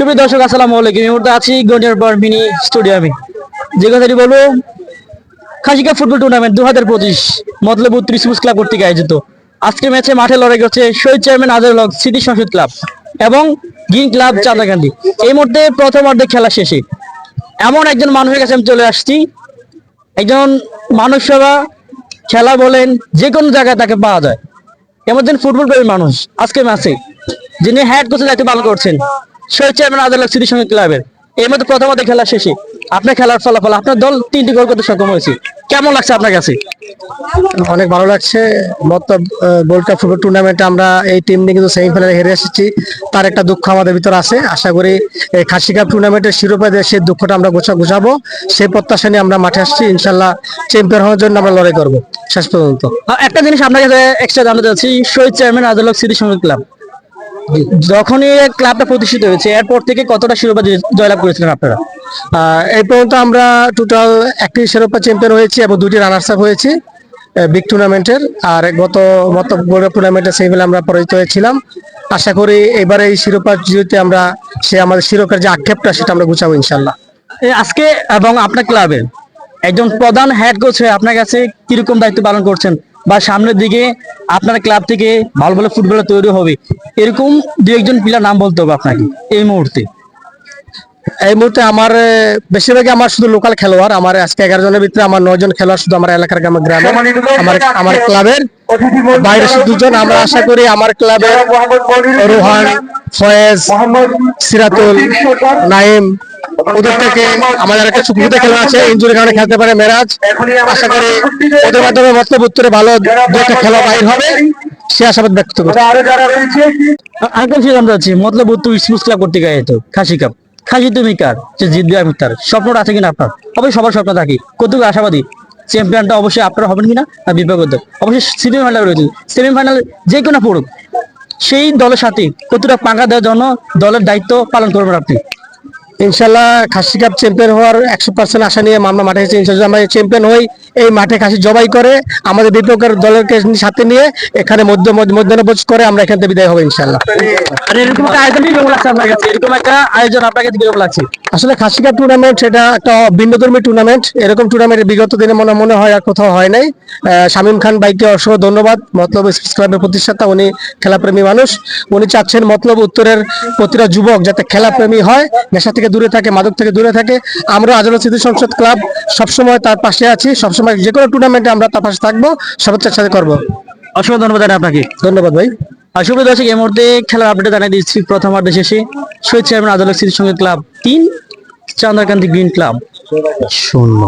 তুমি দর্শক, আসসালামু আলাইকুম। এই মুহূর্তে আছি গঞ্জার বার মিনি স্টেডিয়ামে যে কথাটি বলব, খাসিকা ফুটবল টুর্নামেন্ট দু হাজার পঁচিশ, মতলব উত্তর স্পোর্টস ক্লাব কর্তৃক আয়োজিত। আজকে ম্যাচে মাঠে লড়াই করছে শহীদ চেয়ারম্যান আজহার হক স্মৃতি সংসদ ক্লাব এবং গ্রিন ক্লাব চাঁদাকান্দি এই মুহূর্তে প্রথম অর্ধেক খেলা শেষে এমন একজন মানুষের কাছে আমি চলে আসছি। একজন মানুষ সেবা খেলা বলেন, যে কোনো জায়গায় তাকে পাওয়া যায়। এমন ফুটবল প্রেমী মানুষ আজকে ম্যাচে, যিনি হেড কোচের দায়িত্ব পালন করছেন। শহীদ চেয়ারম্যান আদালত স্মৃতি সংঘ ক্লাবের। এর মধ্যে প্রথমত খেলা শেষে আপনার খেলার ফলাফল আপনার দল তিনটি গোল করতে সক্ষম হয়েছে। কেমন লাগছে আপনার কাছে? অনেক ভালো লাগছে। মতলব গোল্ড কাপ ফুটবল টুর্নামেন্টে আমরা এই টিম নিয়ে কিন্তু সেমিফাইনালে হেরে এসেছি। তার একটা দুঃখ আমাদের ভিতর আছে। আশা করি এই খাসি কাপ টুর্নামেন্টের শিরোপা দিয়ে সেই দুঃখটা আমরা গোছা গুছাবো। সেই প্রত্যাশা নিয়ে আমরা মাঠে আসছি। ইনশাল্লাহ চ্যাম্পিয়ন হওয়ার জন্য আমরা লড়াই করব। শেষ পর্যন্ত। একটা জিনিস আপনার কাছে এক্সট্রা জানতে চাচ্ছি। শহীদ চেয়ারম্যান আদালত স্মৃতি সংঘ ক্লাব। যখনই ক্লাবটা প্রতিষ্ঠিত হয়েছে এরপর থেকে কতটা শিরোপা জয়লাভ করেছিলেন আপনারা? এই পর্যন্ত আমরা টোটাল একটি শিরোপা চ্যাম্পিয়ন হয়েছি এবং দুটি রানার্স আপ হয়েছি বিগ টুর্নামেন্টের আর গত গত গোল্ড কাপ টুর্নামেন্টে সেমিফাইনালে আমরা পরাজিত হয়েছিলাম। আশা করি এবারে এই শিরোপা জিতে আমরা সে আমাদের শিরোপার যে আক্ষেপটা সেটা আমরা গুছাবো ইনশাল্লাহ আজকে এবং আপনার ক্লাবের একজন প্রধান হেড কোচ হয়ে আপনার কাছে কীরকম দায়িত্ব পালন করছেন? বা সামনের দিকে আপনার ক্লাব থেকে ভালো ভালো ফুটবলার তৈরি হবে। এরকম দু একজন প্লেয়ার নাম বলতে হবে আপনাকে এই মুহূর্তে। এই মুহূর্তে আমার বেশিরভাগই আমার শুধু লোকাল খেলোয়াড়। আমার আজকে এগারো জনের ভিতরে আমার নয় জন খেলোয়াড় শুধু আমার এলাকার গ্রামে গ্রামে। আমার আমার ক্লাবের বাইরে দুজন। আমরা আশা করি আমার ক্লাবের রোহান ফয়েজ সিরাতুল নাইম ওদের থেকে আমাদের একটা চুক্তিতে খেলোয়াড় আছে ইঞ্জুরির কারণে খেলতে পারে মেরাজ। আশা করি ওদের মাধ্যমে মতলব উত্তরে ভালো দু একটা খেলা বাইর হবে সে আশাবাদ ব্যক্ত করছি। মতলব উত্তর স্পোর্টস ক্লাব করতে গিয়ে তো খাসি কাপ খাসি তুমি কার? যে জিতবে আমি তার। স্বপ্নটা আছে কিনা আপনার? অবশ্যই সবার স্বপ্ন থাকে। কতটুকু আশাবাদী? চ্যাম্পিয়নটা অবশ্যই আপনারা হবেন কিনা? না বিভাগত অবশ্যই সেমিফাইনাল রয়েছে। সেমিফাইনাল যে কোনো পড়ুক সেই দলের সাথে কতটা পাঙ্গা দেওয়ার জন্য দলের দায়িত্ব পালন করবেন আপনি? ইনশাল্লাহ খাসি কাপ চ্যাম্পিয়ন হওয়ার একশো পার্সেন্ট আশা নিয়ে আমরা মাঠে এসেছি। ইনশাল্লাহ আমরা চ্যাম্পিয়ন হই এই মাঠে খাসি জবাই করে আমাদের বিপক্ষের দলেরকে সাথে নিয়ে এখানে মধ্য মধ্যাহ্নভোজ করে আমরা এখান থেকে বিদায় হব ইনশাল্লাহ। আর এরকম একটা আয়োজন কীরকম লাগছে আপনার কাছে? এরকম একটা আয়োজন আপনার কাছে কীরকম লাগছে? আসলে খাসি কাপ টুর্নামেন্ট সেটা একটা ভিন্নধর্মী টুর্নামেন্ট এরকম টুর্নামেন্ট বিগত দিনে মনে মনে হয় আর কোথাও হয় নাই। শামীম খান ভাইকে অসংখ্য ধন্যবাদ। মতলব স্পোর্টস ক্লাবের প্রতিষ্ঠাতা উনি খেলাপ্রেমী মানুষ। উনি চাচ্ছেন মতলব উত্তরের প্রতিটা যুবক যাতে খেলাপ্রেমী হয় নেশা থেকে দূরে থাকে মাদক থেকে দূরে থাকে। আমরা আজল স্মৃতি সংসদ ক্লাব সবসময় তার পাশে আছি সবসময় যে কোনো টুর্নামেন্টে আমরা তার পাশে থাকব সর্বোচ্চের সাথে করব। অসংখ্য ধন্যবাদ আপনাকে। ধন্যবাদ ভাই। শুভ দর্শক এই মুহূর্তে খেলার আপডেট জানিয়ে দিচ্ছি প্রথম অর্ধে শেষে শহীদ চেয়ারম্যান আদালত স্মৃতি সংসদ ক্লাব তিন চন্দ্রকান্তি গ্রিন ক্লাব শূন্য।